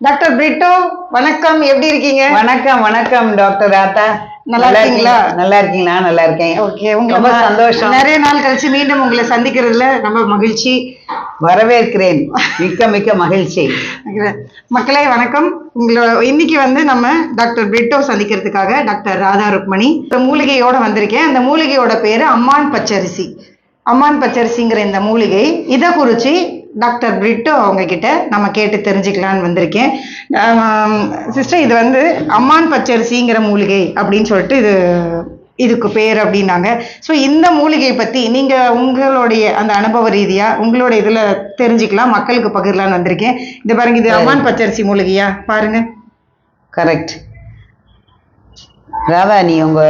Doctor Britto வணக்கம். எப்படி இருக்கீங்க? வணக்கம் வணக்கம் டாக்டர் ராதா. நல்லா இருக்கீங்களா? நல்லா இருக்கீங்களா? நல்லா இருக்கேன். ஓகே ரொம்ப சந்தோஷம். நிறைய நாள் கழிச்சு மீண்டும் உங்களை சந்திக்கிறதுல ரொம்ப மகிழ்ச்சி. வரவேற்கிறேன். மிக்க மிக்க மகிழ்ச்சி. மக்களே வணக்கம். உங்களை இன்னைக்கு வந்து நம்ம டாக்டர் பிரிட்டோ சந்திக்கிறதுக்காக டாக்டர் ராதா ருக்மணி மூலிகையோட வந்திருக்கேன். அந்த மூலிகையோட பேரு அம்மான் பச்சரிசி. அம்மான் பச்சரிசிங்கிற இந்த மூலிகை இதை குறித்து டாக்டர் பிரிட்டோ அவங்க கிட்ட நம்ம கேட்டு தெரிஞ்சுக்கலான்னு வந்திருக்கேன். சிஸ்டர் இது வந்து அம்மான் பச்சரிசிங்கிற மூலிகை அப்படின்னு சொல்லிட்டு இது இதுக்கு பேர் அப்படின்னாங்க. ஸோ இந்த மூலிகை பற்றி நீங்கள் உங்களுடைய அந்த அனுபவ ரீதியாக உங்களோட இதில் தெரிஞ்சுக்கலாம் மக்களுக்கு பகிரலான்னு வந்திருக்கேன். இது பாருங்க இது அம்மான் பச்சரிசி மூலிகையா? பாருங்க. கரெக்ட் ராதா நீ உங்க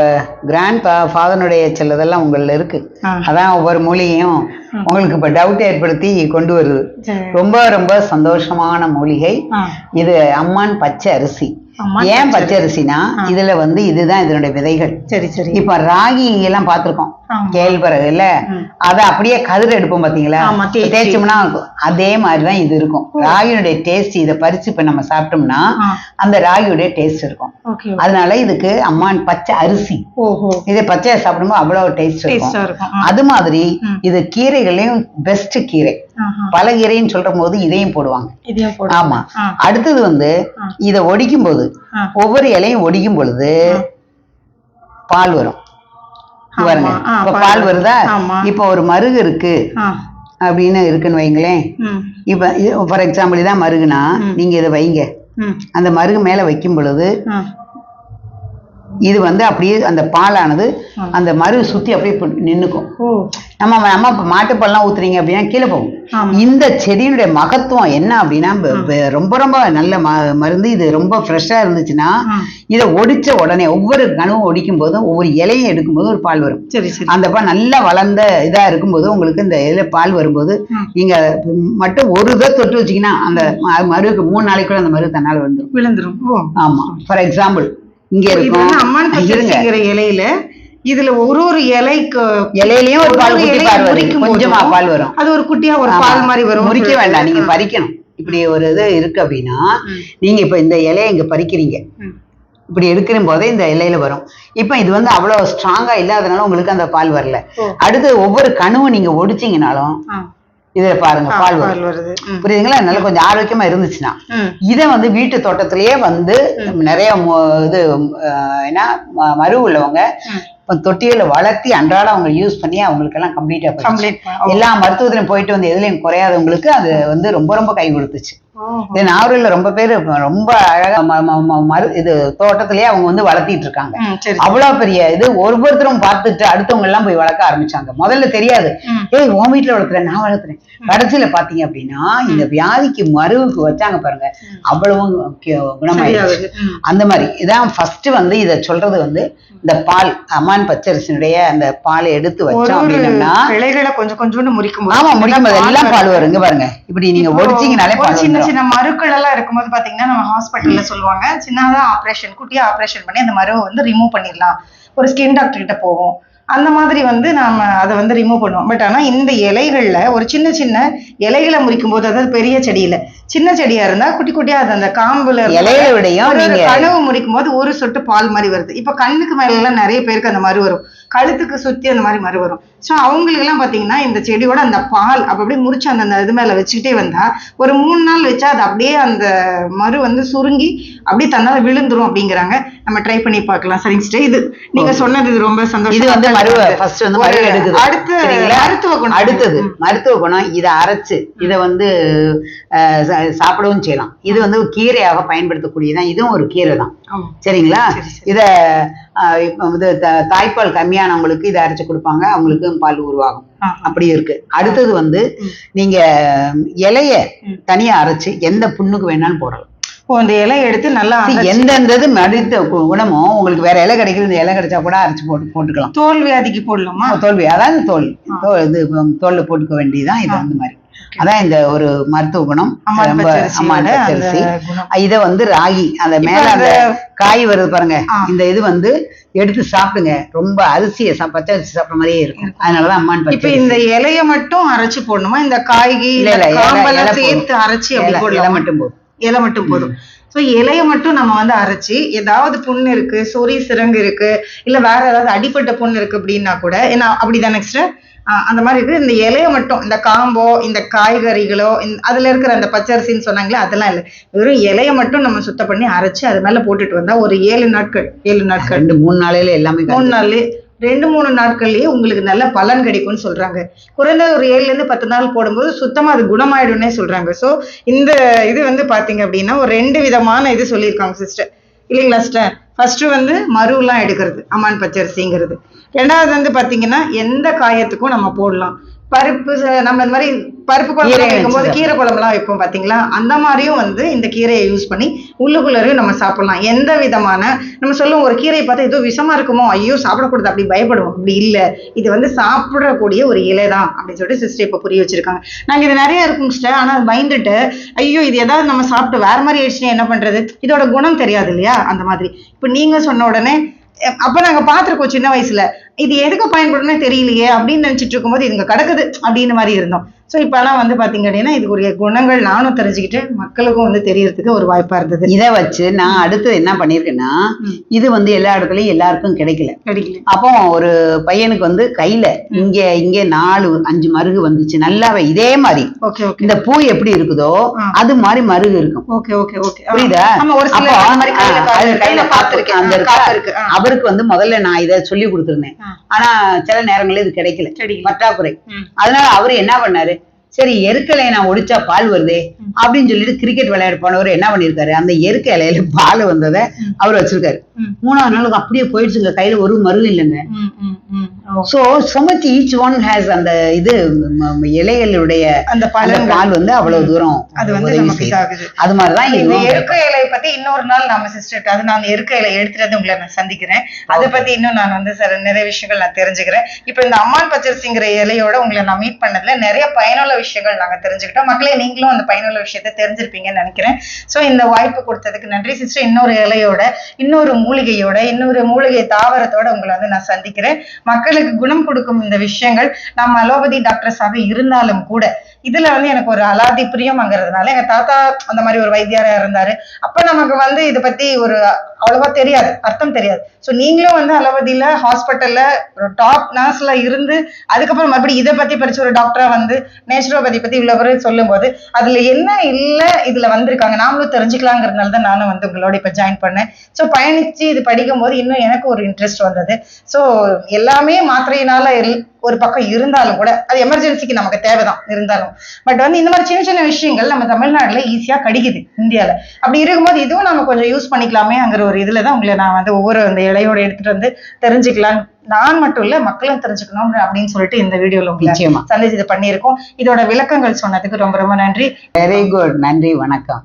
கிராண்ட் ஃபாதனுடைய சிலதெல்லாம் உங்கள்ல இருக்கு. அதான் ஒவ்வொரு மூலிகையும் உங்களுக்கு இப்ப டவுட் ஏற்படுத்தி கொண்டு வருது. ரொம்ப ரொம்ப சந்தோஷமான மூலிகை. இது அம்மான் பச்சை அரிசி ஏன் பச்சை அரிசினா இதுல வந்து இதுதான் இதனுடைய விதைகள். சரி சரி. இப்ப ராகி எல்லாம் பார்த்திருக்கோம். ஆமா. கேழ்வரகு இல்ல அத அப்படியே கதிர் எடுப்போம் பாத்தீங்களா. தேய்ச்சோம்னா அதே மாதிரிதான் இது இருக்கும். ராகியுடைய டேஸ்ட் இத பறிச்சு இப்ப நம்ம சாப்பிட்டோம்னா. அந்த ராகியுடைய டேஸ்ட் இருக்கும். அதனால இதுக்கு அம்மான் பச்சை அரிசி இதை பச்சையா சாப்பிடும்போது அவ்வளவு டேஸ்ட் இருக்கும். அது மாதிரி இது கீரைகளையும் பெஸ்ட் கீரை. பல கீரைன்னு சொல்ற போது இதையும் போடுவாங்க ஆமா. அடுத்தது வந்து இத ஒடிக்கும் போது. ஒவ்வொரு இலையும் ஒடிக்கும் பொழுது பால் வரும். பாருங்க இப்ப பால். வருதா. இப்ப ஒரு மருகு இருக்கு. அப்படின்னு இருக்குன்னு வைங்களேன். இப்ப ஃபார் எக்ஸாம்பிள் இதான் மருகுனா நீங்க இதை வைங்க. அந்த மருகு மேல வைக்கும் பொழுது. இது வந்து அப்படியே அந்த பாலானது அந்த மருகு சுத்தி அப்படியே ஓ. நம்ம நம்ம மாட்டுப்பால்லாம் ஊத்துறீங்க அப்படின்னா கீழே போகும். இந்த செடியினுடைய மகத்துவம் என்ன அப்படின்னா ரொம்ப ரொம்ப நல்ல ம- மருந்து. இது ரொம்ப ஃப்ரெஷ்ஷா இருந்துச்சுன்னா. இதை ஒடிச்ச உடனே ஒவ்வொரு கனவும் ஒடிக்கும் போதும் ஒவ்வொரு இலையும் எடுக்கும்போது ஒரு பால் வரும். சரி சரி. அந்த பால் நல்லா வளர்ந்த இதா இருக்கும்போது உங்களுக்கு இந்த இலை பால் வரும்போது நீங்க மட்டும் ஒரு இதை தொட்டு வச்சீங்கன்னா அந்த மருவுக்கு மூணு நாளைக்குள்ள அந்த மரு தன்னால வந்துடும் விழுந்துரும். ஓ. ஆமா. ஃபார் எக்ஸாம்பிள் இங்க இருக்கும். அம்மான் பச்சரிசிங்கிற இலையில இதுல ஒரு ஒரு இலைக்கு இலையிலயும் ஒரு பால் குட்டி வரும். கொஞ்சமா பால் வரும். அது ஒரு குட்டியா ஒரு. பால் மாதிரி வரும். முறிக்க வேண்டாம். நீங்க பறிக்கணும். இப்படி ஒரு இது இருக்கு அப்படின்னா நீங்க இப்ப இந்த இலையை இங்க பறிக்கிறீங்க. இப்படி எடுக்கிற போதே இந்த இலையில வரும். இப்ப இது வந்து அவ்வளவு ஸ்ட்ராங்கா இல்லாதனால உங்களுக்கு அந்த பால் வரல. அடுத்து ஒவ்வொரு கணுவும் நீங்க ஒடிச்சீங்கனாலும் ஆ. இதுல பாருங்க பால் வருது. புரியுதுங்களா? நல்லா கொஞ்சம் ஆரோக்கியமா இருந்துச்சுன்னா. இதை வந்து வீட்டு தோட்டத்திலேயே வந்து நிறைய இது அஹ், என்ன ம- மரு உள்ளவங்க தொட்டியில வளர்த்தி அன்றாடம் அவங்க யூஸ் பண்ணி அவங்களுக்கு எல்லாம் கம்ப்ளீட்டா எல்லா மருத்துவத்திலும் போயிட்டு வந்து எதுலயும் குறையாதவங்களுக்கு அது வந்து ரொம்ப ரொம்ப கை கொடுத்துச்சு. இது நாகூர்ல ரொம்ப பேர் ரொம்ப அழகா ம- ம- ம- மரு இது தோட்டத்திலேயே அவங்க வந்து வளர்த்திட்டு இருக்காங்க. அவ்வளவு பெரிய இது ஒவ்வொருத்தரும் பார்த்துட்டு அடுத்தவங்க எல்லாம் போய் வளர்க்க ஆரம்பிச்சாங்க. முதல்ல தெரியாது. ஏய் உன் வீட்டுல வளர்க்குறேன் நான் வளர்க்குறேன். கடைசியில பாத்தீங்க அப்படின்னா இந்த வியாதிக்கு மருவுக்கு வச்சாங்க பாருங்க. அவ்வளவும் கி- குணமாயிடுச்சு. அந்த மாதிரி இதான் ஃபர்ஸ்ட் வந்து இத சொல்றது வந்து இந்த பால் அம்மான் பச்சரிசினுடைய அந்த பாலை எடுத்து வச்சோம் அப்படின்னம்னா இலைகளை கொஞ்சம் கொஞ்சோண்டு முறிக்கும் ஆமா முடிக்கும் எல்லாம் பால் இங்க பாருங்க. இப்படி நீங்க ஒடிச்சீங்கனாலே பால் சின்ன மருக்கள் எல்லாம் இருக்கும்போது பாத்தீங்கன்னா நம்ம ஹாஸ்பிட்டல்ல சொல்லுவாங்க. சின்னதா ஆபரேஷன் குட்டியா ஆபரேஷன் பண்ணி அந்த மருவை வந்து ரிமூவ் பண்ணிடலாம். ஒரு ஸ்கின் டாக்டர் கிட்ட போவோம். அந்த மாதிரி வந்து நாம அதை வந்து ரிமூவ் பண்ணுவோம். பட் ஆனா இந்த இலைகள்ல ஒரு சின்ன சின்ன இலைகளை முறிக்கும் போது அதாவது பெரிய செடியில சின்ன செடியா இருந்தா குட்டி குட்டியா அது அந்த காம்புல விடையும் நீங்க- கனவு முடிக்கும் போது ஒரு சொட்டு பால் மாதிரி வருது. இப்ப கண்ணுக்கு மேல எல்லாம் நிறைய பேருக்கு அந்த மரு வரும். கழுத்துக்கு சுத்தி அந்த மாதிரி மரு வரும். சோ அவங்களுக்கு எல்லாம் பாத்தீங்கன்னா இந்த செடியோட அந்த பால் அப்ப அப்படியே முறிச்சு அந்த இது மேல வச்சுக்கிட்டே வந்தா ஒரு மூணு நாள் வச்சா அது அப்படியே அந்த மரு வந்து சுருங்கி அப்படியே தன்னால விழுந்துரும் அப்படிங்கிறாங்க. நம்ம ட்ரை பண்ணி பார்க்கலாம். சரிங்க sister. இது நீங்க சொன்னது இது ரொம்ப சந்தோஷம் இது வந்து மருவ. ஃபர்ஸ்ட் வந்து மருவ ஒரு எடுக்குது. அடுத்து? மருத்துவ குணம். அடுத்தது மருத்துவ குணம். இதை அரைச்சு இதை வந்து சாப்பிடவும் செய்யலாம். இது வந்து கீரையாக பயன்படுத்தக்கூடியதான் இதுவும் ஒரு கீரை தான். சரிங்களா? சரி, சரி. இத இது தாய்ப்பால் கம்மியானவங்களுக்கு இதை அரைச்சு கொடுப்பாங்க. அவங்களுக்கு பால் உருவாகும். அப்படி இருக்கு. அடுத்தது வந்து நீங்க இலைய தனியா அரைச்சு எந்த புண்ணுக்கு வேணாலும் போடலாம். இந்த இலையை எடுத்து நல்லா அரைச்சு எந்தெந்த இது மடித்த குணமோ உங்களுக்கு வேற இலை கிடைக்குது இந்த இலை கிடைச்சா கூட அரைச்சு போட்டு போட்டுக்கலாம். தோல் வியாதிக்கு போடலாமா? தோல்வி அதான் தோல் தோல் இது தோல்ல போட்டுக்க வேண்டியதுதான் இது அந்த மாதிரி. அதான் இந்த ஒரு மருத்துவ குணம். ரொம்ப குணம். இத வந்து ராகி அந்த மேல அந்த காய் வருது பாருங்க. இந்த இது வந்து எடுத்து சாப்பிடுங்க. ரொம்ப அரிசியை பச்சை அரிசி சாப்பிடுற மாதிரியே இருக்கும். அதனாலதான் அம்மான் இப்ப இந்த இலைய மட்டும் அரைச்சு போடணுமா? இந்த காய்கறி சேர்த்து. அரைச்சு அப்படி இலை- மட்டும் போதும். இலை மட்டும் போதும். ஸோ இலைய மட்டும் நம்ம வந்து அரைச்சி ஏதாவது புண்ணு இருக்கு சொறி சிரங்கு இருக்கு இல்ல வேற ஏதாவது அடிப்பட்ட புண்ணு இருக்கு அப்படின்னா கூட ஏன்னா அப்படிதான் நெக்ஸ்ட் அந்த மாதிரி இருக்கு இந்த இலைய மட்டும் இந்த காம்போ இந்த காய்கறிகளோ இந்த- அதுல இருக்கிற அந்த பச்சரிசின்னு சொன்னாங்களே அதெல்லாம் இல்லை. வெறும் இலைய மட்டும் நம்ம சுத்தம் பண்ணி அரைச்சு அது மேல போட்டுட்டு வந்தா ஒரு ஏழு நாட்கள் ஏழு நாட்கள். ரெண்டு மூணு நாளையில எல்லாமே மூணு நாள்லயே ரெண்டு மூணு நாட்கள்லயே உங்களுக்கு நல்ல பலன் கிடைக்கும்னு சொல்றாங்க. குறைந்த ஒரு ஏழுல இருந்து பத்து நாள் போடும்போது சுத்தமா அது குணமாயிடும்னே சொல்றாங்க. சோ இந்த இது வந்து பாத்தீங்க அப்படின்னா ஒரு ரெண்டு விதமான இது சொல்லியிருக்காங்க சிஸ்டர் இல்லைங்களா சிஸ்டர் ஃபர்ஸ்ட் வந்து மருவெல்லாம் எடுக்கிறது அம்மான் பச்சரிசிங்கிறது. ரெண்டாவது வந்து பாத்தீங்கன்னா எந்த காயத்துக்கும் நம்ம போடலாம். பருப்பு நம்ம இந்த மாதிரி பருப்பு குழம்பு வைக்கும்போது கீரை குழம்புலாம் வைப்போம் பாத்தீங்களா அந்த மாதிரியும் வந்து இந்த கீரையை யூஸ் பண்ணி உள்ளுக்குள்ளரையும் நம்ம சாப்பிடலாம். எந்த விதமான நம்ம சொல்லுவோம் ஒரு கீரையை பார்த்தா ஏதோ விஷமா இருக்குமோ? ஐயோ சாப்பிடக்கூடாது அப்படி பயப்படுவோம். அப்படி இல்ல. இது வந்து சாப்பிடக்கூடிய ஒரு இலை தான் அப்படின்னு சொல்லிட்டு சிஸ்டர் இப்ப புரிய வச்சிருக்காங்க. நாங்க இது நிறைய இருக்கும் சிஸ்டர் ஆனா அது பயந்துட்டு ஐயோ இது ஏதாவது நம்ம சாப்பிட்டு வேற மாதிரி ஆயிடுச்சுன்னா என்ன பண்றது? இதோட குணம் தெரியாது இல்லையா? அந்த மாதிரி. இப்ப நீங்க சொன்ன உடனே அப்ப நாங்க பார்த்திருக்கோம் சின்ன வயசுல. இது எதுக்கு பயன்படும்னே தெரியலையே அப்படின்னு நினைச்சிட்டு இருக்கும்போது இதுங்க கிடக்குது அப்படின்னு மாதிரி இருந்தோம். சோ இப்ப எல்லாம் வந்து பாத்தீங்க அப்படின்னா இதுக்குரிய குணங்கள் நானும் தெரிஞ்சுக்கிட்டு மக்களுக்கும் வந்து தெரியறதுக்கு ஒரு வாய்ப்பா இருந்தது. இதை வச்சு நான் அடுத்து என்ன பண்ணிருக்கேன்னா ம். இது வந்து எல்லா இடத்துலயும் எல்லாருக்கும் கிடைக்கல. கிடைக்கல. அப்போ ஒரு பையனுக்கு வந்து கையில இங்க இங்க நாலு அஞ்சு மருகு வந்துச்சு. நல்லாவே இதே மாதிரி. Okay okay. இந்த பூ எப்படி இருக்குதோ. அது மாதிரி மருகு இருக்கும். Okay okay okay. புரியுதா? ஒரு சில மாதிரி கையில பார்த்திருக்கேன். அந்த இருக்கா? அவருக்கு வந்து முதல்ல நான் இதை சொல்லி கொடுத்திருந்தேன். ஆனா சில நேரங்கள்ல இது கிடைக்கல. பற்றாக்குறை. அதனால அவரு என்ன பண்ணாரு? சரி எருக்கலை நான் ஒடிச்சா பால் வருதே? அப்படின்னு சொல்லிட்டு கிரிக்கெட் விளையாட போனவர் என்ன பண்ணிருக்காரு? அந்த எருக்க இலையில பால் வந்ததை அவர் வச்சிருக்காரு. மூணாவது நாளுக்கு அப்படியே போயிடுச்சுங்க. கையில ஒரு மருகும் இல்லைங்க. So much each one has அந்த இது இலைகளுடைய அந்த பால் வந்து அவ்வளவு தூரம் அது வந்து நமக்கு அது மாதிரிதான் இந்த எருக்க இலையை பத்தி இன்னொரு நாள் நம்ம சிஸ்டர் அது நான் எருக்க இலை எடுத்துட்டு வந்து உங்களை நான் சந்திக்கிறேன். அதை பத்தி இன்னும் நான் வந்து சில நிறைய விஷயங்கள் நான் தெரிஞ்சுக்கிறேன். இப்போ இந்த அம்மான் பச்சரிசிங்கிற இலையோட உங்களை நான் மீட் பண்ணதுல நிறைய பயனுள்ள விஷயங்கள் நாங்க தெரிஞ்சுக்கிட்டோம். மக்களே நீங்களும் அந்த பயனுள்ள விஷயத்தை தெரிஞ்சிருப்பீங்கன்னு நினைக்கிறேன். சோ இந்த வாய்ப்பு கொடுத்ததுக்கு நன்றி சிஸ்டர் இன்னொரு இலையோட இன்னொரு மூலிகையோட இன்னொரு மூலிகை தாவரத்தோட உங்களை வந்து நான் சந்திக்கிறேன். மக்களுக்கு குணம் கொடுக்கும் இந்த விஷயங்கள் நம்ம அலோபதி டாக்டர்ஸாக இருந்தாலும் கூட இதுல வந்து எனக்கு ஒரு அலாதி பிரியம்ங்கிறதுனால எங்க தாத்தா அந்த மாதிரி ஒரு வைத்தியாரா இருந்தாரு. அப்ப நமக்கு வந்து இதை பத்தி ஒரு அவ்வளவா தெரியாது அர்த்தம் தெரியாது. ஸோ நீங்களும் வந்து அளவதியில் ஹாஸ்பிட்டல்ல ஒரு டாப் நர்ஸ்ல இருந்து அதுக்கப்புறம் மறுபடியும் இதை பத்தி படிச்ச ஒரு டாக்டரா வந்து நேச்சுரோபதி பத்தி இவ்வளவு சொல்லும்போது அதுல என்ன இல்லை இதுல வந்திருக்காங்க? நாமளும் தெரிஞ்சுக்கலாங்கிறதுனால தான் நானும் வந்து உங்களோட இப்போ ஜாயின் பண்ணேன். ஸோ பயணிச்சு இது படிக்கும் போது இன்னும் எனக்கு ஒரு இன்ட்ரெஸ்ட் வந்தது. ஸோ எல்லாமே மாத்திரையினால ஒரு பக்கம் இருந்தாலும் கூட அது எமர்ஜென்சிக்கு நமக்கு தேவைதான் இருந்தாலும். பட் வந்து இந்த மாதிரி சின்ன சின்ன விஷயங்கள் நம்ம தமிழ்நாட்டுல ஈஸியா கிடைக்குது இந்தியால. அப்படி இருக்கும்போது இதுவும் நம்ம கொஞ்சம் யூஸ் பண்ணிக்கலாமேங்கிற ஒரு இதுல தான் உங்களை நான் வந்து ஒவ்வொரு அந்த இலையோட எடுத்துட்டு வந்து தெரிஞ்சுக்கலாம் நான் மட்டும் இல்ல மக்களும் தெரிஞ்சுக்கணும் அப்படின்னு சொல்லிட்டு இந்த வீடியோல உங்களை நிச்சயமா. சந்திச்சு இது பண்ணியிருக்கோம். இதோட விளக்கங்கள் சொன்னதுக்கு ரொம்ப ரொம்ப நன்றி. வெரி குட் நன்றி வணக்கம்.